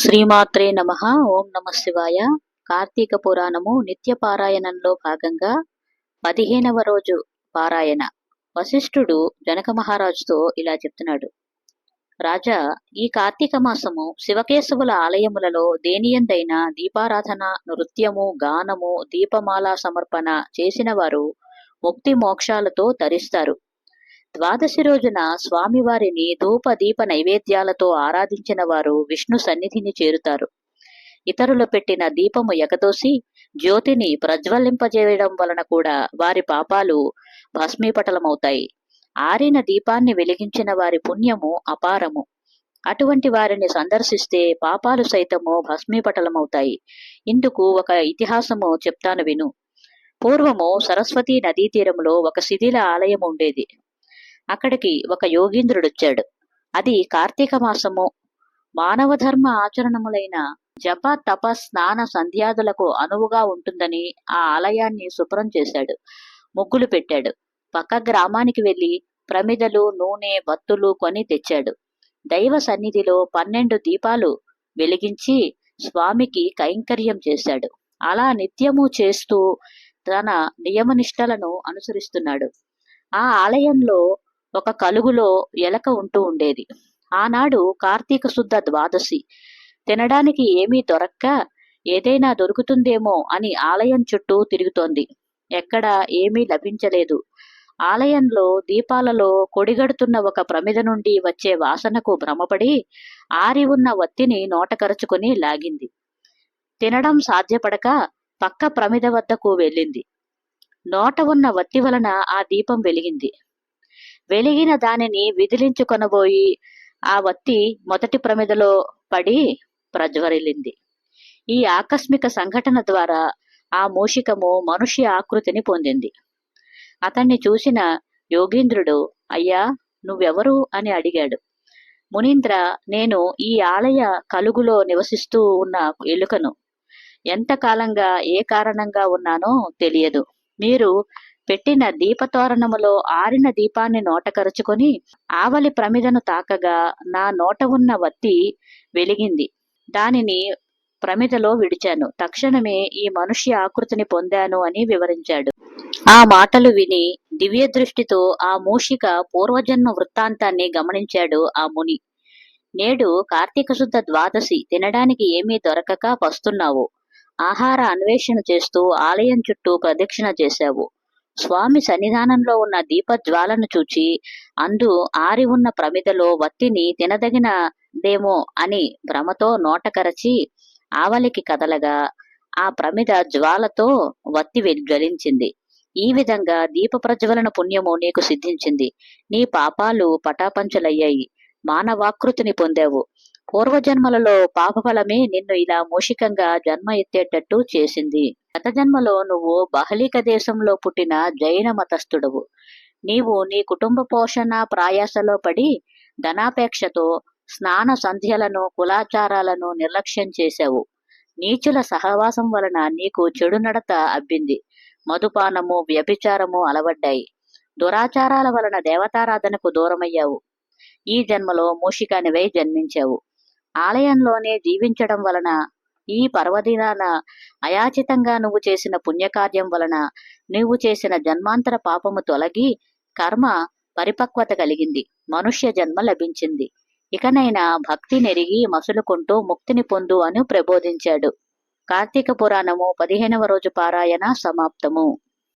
శ్రీమాత్రే నమ. ఓం నమ శివాయ. కార్తీక పురాణము నిత్య పారాయణంలో భాగంగా పదిహేనవ రోజు పారాయణ. వశిష్ఠుడు జనక మహారాజుతో ఇలా చెప్తున్నాడు. రాజా ఈ కార్తీక మాసము శివకేశవుల ఆలయములలో దేనియందైన దీపారాధన నృత్యము గానము దీపమాల సమర్పణ చేసిన వారు ముక్తి మోక్షాలతో తరిస్తారు. ద్వాదశి రోజున స్వామివారిని ధూప దీప నైవేద్యాలతో ఆరాధించిన వారు విష్ణు సన్నిధిని చేరుతారు. ఇతరులు పెట్టిన దీపము ఎగదోసి జ్యోతిని ప్రజ్వలింపజేయడం వలన కూడా వారి పాపాలు భస్మీపటలమవుతాయి. ఆరిన దీపాన్ని వెలిగించిన వారి పుణ్యము అపారము. అటువంటి వారిని సందర్శిస్తే పాపాలు సైతము భస్మీపటలమవుతాయి. ఇందుకు ఒక ఇతిహాసము చెప్తాను విను. పూర్వము సరస్వతీ నదీ తీరంలో ఒక శిథిల ఆలయం ఉండేది. అక్కడికి ఒక యోగీంద్రుడొచ్చాడు. అది కార్తీక మాసము. మానవ ధర్మ ఆచరణములైన జప తప స్నాన సంధ్యాదులకు అనువుగా ఉంటుందని ఆ ఆలయాన్ని శుభ్రం చేశాడు. ముగ్గులు పెట్టాడు. పక్క గ్రామానికి వెళ్ళి ప్రమిదలు నూనె బత్తులు కొని తెచ్చాడు. దైవ సన్నిధిలో పన్నెండు దీపాలు వెలిగించి స్వామికి కైంకర్యం చేశాడు. అలా నిత్యము చేస్తూ తన నియమనిష్టలను అనుసరిస్తున్నాడు. ఆ ఆలయంలో ఒక కలుగులో ఎలక ఉంటూ ఉండేది. ఆనాడు కార్తీక శుద్ధ ద్వాదశి. తినడానికి ఏమీ దొరక్క ఏదైనా దొరుకుతుందేమో అని ఆలయం చుట్టూ తిరుగుతోంది. ఎక్కడ ఏమీ లభించలేదు. ఆలయంలో దీపాలలో కొడిగడుతున్న ఒక ప్రమిద నుండి వచ్చే వాసనకు భ్రమపడి ఆరి ఉన్న వత్తిని నోటకరుచుకుని లాగింది. తినడం సాధ్యపడక పక్క ప్రమిద వద్దకు వెళ్ళింది. నోట ఉన్న వత్తి వలన ఆ దీపం వెలిగింది. వెలిగిన దానిని విదిలించుకొనబోయి ఆ వత్తి మొదటి ప్రమిదలో పడి ప్రజ్వరిల్లింది. ఈ ఆకస్మిక సంఘటన ద్వారా ఆ మూషికము మనుష్య ఆకృతిని పొందింది. అతన్ని చూసిన యోగీంద్రుడు అయ్యా నువ్వెవరు? అని అడిగాడు. మునీంద్ర నేను ఈ ఆలయ కలుగులో నివసిస్తూ ఉన్న ఎలుకను. ఎంతకాలంగా ఏ కారణంగా ఉన్నానో తెలియదు. మీరు పెట్టిన దీపతోరణములో ఆరిన దీపాన్ని నోటకరుచుకొని ఆవలి ప్రమిదను తాకగా నా నోట ఉన్న వత్తి వెలిగింది. దానిని ప్రమిదలో విడిచాను. తక్షణమే ఈ మనుష్య ఆకృతిని పొందాను అని వివరించాడు. ఆ మాటలు విని దివ్య దృష్టితో ఆ మూషిక పూర్వజన్మ వృత్తాంతాన్ని గమనించాడు ఆ ముని. నేడు కార్తీక శుద్ధ ద్వాదశి తినడానికి ఏమీ దొరకక వస్తున్నావు. ఆహార అన్వేషణ చేస్తూ ఆలయం చుట్టూ ప్రదక్షిణ చేశావు. స్వామి సన్నిధానంలో ఉన్న దీపజ్వాలను చూచి అందు ఆరి ఉన్న ప్రమిదలో వత్తిని తినదగినదేమో అని భ్రమతో నోటకరచి ఆవలికి కదలగా ఆ ప్రమిద జ్వాలతో వత్తి జ్వలించింది. ఈ విధంగా దీప ప్రజ్వలన పుణ్యము నీకు సిద్ధించింది. నీ పాపాలు పటాపంచలయ్యాయి. మానవాకృతిని పొందావు. పూర్వజన్మలలో పాపఫలమే నిన్ను ఇలా మూషికంగా జన్మ ఎత్తేటట్టు చేసింది. గత జన్మలో నువ్వు బహలిక దేశంలో పుట్టిన జైన మతస్థుడవు. నీవు నీ కుటుంబ పోషణ ప్రయాసలో పడి ధనాపేక్షతో స్నాన సంధ్యలను కులాచారాలను నిర్లక్ష్యం చేశావు. నీచుల సహవాసం వలన నీకు చెడు నడత అబ్బింది. మధుపానము వ్యభిచారము అలవడ్డాయి. దురాచారాల వలన దేవతారాధనకు దూరమయ్యావు. ఈ జన్మలో మూషికానివై జన్మించావు. ఆలయంలోనే జీవించడం వలన ఈ పర్వదినాన అయాచితంగా నువ్వు చేసిన పుణ్యకార్యం వలన నువ్వు చేసిన జన్మాంతర పాపము తొలగి కర్మ పరిపక్వత కలిగింది. మనుష్య జన్మ లభించింది. ఇకనైనా భక్తి నెరిగి మసులుకుంటూ ముక్తిని పొందు అని ప్రబోధించాడు. కార్తీక పురాణము పదిహేనవ రోజు పారాయణ సమాప్తము.